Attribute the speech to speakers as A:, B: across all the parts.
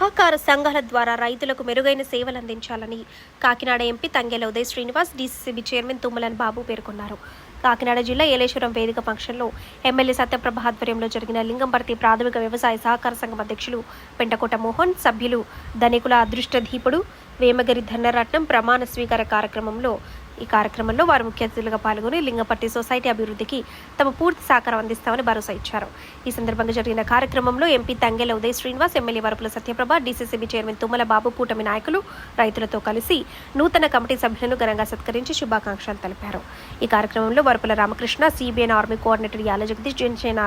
A: సహకార సంఘాల ద్వారా రైతులకు మెరుగైన సేవలు అందించాలని Kakinada MP Thangella Uday Srinivas DCCB chairman Tummala Babu పేర్కొన్నారు. కాకినాడ జిల్లా ఏలేశ్వరం వేదిక ఫంక్షన్లో ఎమ్మెల్యే సత్యప్రభ ఆధ్వర్యంలో జరిగిన లింగంపర్తి ప్రాథమిక వ్యవసాయ సహకార సంఘం అధ్యక్షులు పెంటకోట మోహన్ సభ్యులు ధనికుల అదృష్టదీపుడు వేమగిరి ధనరత్నం ప్రమాణ స్వీకార కార్యక్రమంలో ఈ కార్యక్రమంలో వారు ముఖ్య అతిథులుగా పాల్గొని లింగపట్టి సొసైటీ అభివృద్ధికి తమ పూర్తి సహకారం అందిస్తామని భరోసా ఇచ్చారు. ఈ సందర్భంగా జరిగిన కార్యక్రమంలో MP Thangella Uday Srinivas MLA Varupula Satyaprabha DCCB chairman Tummala Babu కూటమి నాయకులు రైతులతో కలిసి నూతన కమిటీ సభ్యులను ఘనంగా సత్కరించి శుభాకాంక్షలు తెలిపారు. ఈ కార్యక్రమంలో Varupula Ramakrishna CBN army coordinator Yala Jagadish Janasena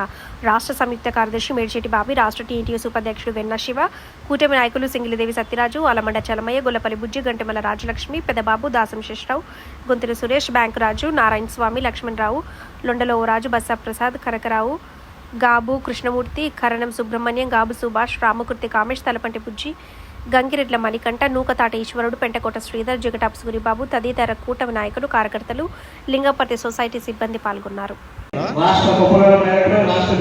A: రాష్ట్ర సంయుక్త కార్యదర్శి మేడిచెట్టి బాబి రాష్ట్ర టీఎన్టీఎస్ ఉపాధ్యక్షుడు వెన్న శివ కూటమి నాయకులు సింగిలిదేవి సత్యరాజు అలమండ చలమయ్య గొల్లపల్లి బుజ్జి గంటెమల రాజలక్ష్మి పెదబాబు దాసం శేషరావు గుంతుల సురేష్ బ్యాంకు రాజు నారాయణ స్వామి లక్ష్మణరావు లొండలో రాజు బస్సాప్రసాద్ కరకరావు కనకరావు గాబు కృష్ణమూర్తి కరణం సుబ్రహ్మణ్యం గాబు సుభాష్ రామకుర్తి కామేష్ తలపంటి బుజ్జి గంగిరెడ్ల మణికంఠ నూకతాట ఈశ్వరుడు పెంటకోట శ్రీధర్ జగటాప్ సూరిబాబు తదితర కూటమి నాయకులు కార్యకర్తలు లింగపర్తి సొసైటీ సిబ్బంది పాల్గొన్నారు.
B: రాష్ట్ర రాష్ట్ర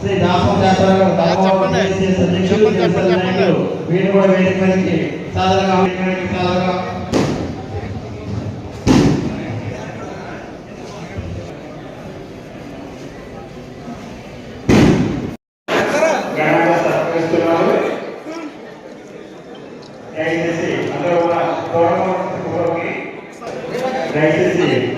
B: శ్రీ దాసం దాసరావు గారు దామోదర్
C: జేసీఎస్ అధ్యక్షులు
B: నాయుడు వీరు కూడా వేదిక మీదకి సాధారణంగా మీదకి దయచేసి